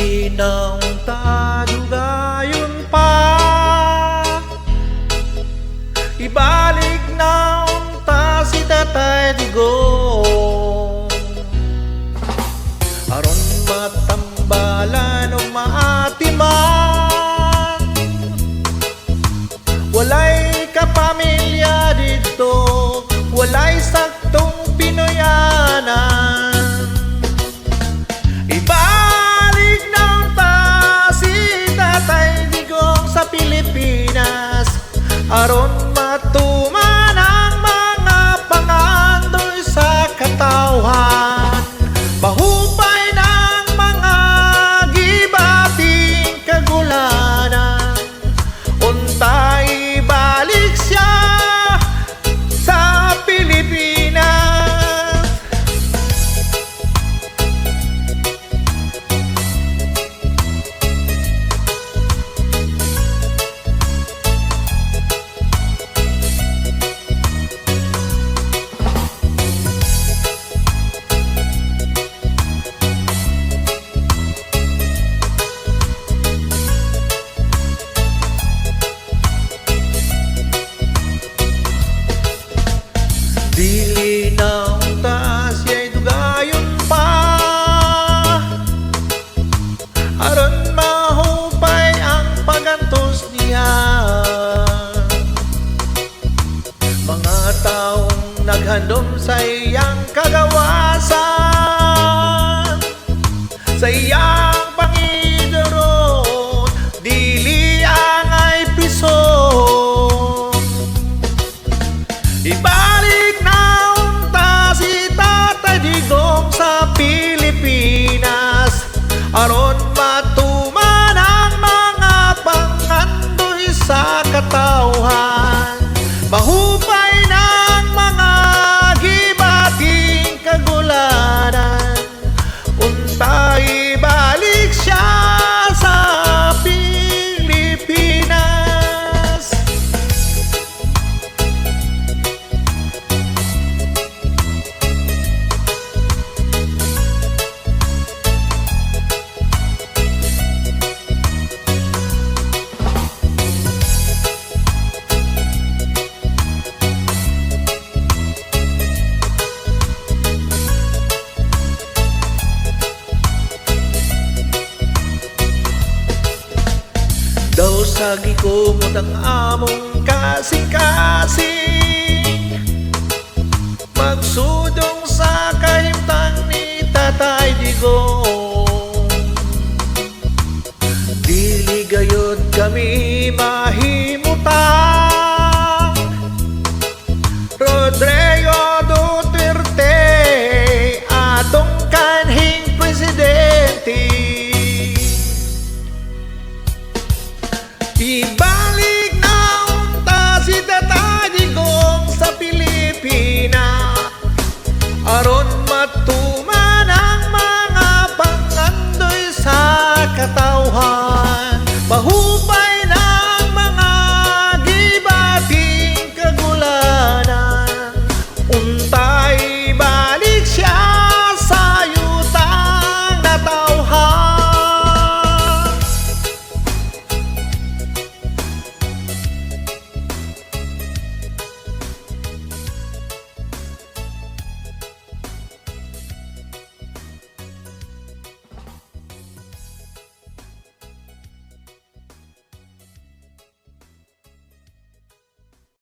Dili na unta dugayon pa. Ibalik na unta si Tatay Digong Aron matambalan o maatiman Walay kapamilya Dili na unta siya'y dugayon pa Aron mahupay ang pagantos niya Mga taong naghandom sa iyang kagawasan Sa iyang sa katawhan Daw sa gikumot ang among kasing-kasing Magsudong sa kahimtang ni Tatay Digong Dili gayod kami mahimutan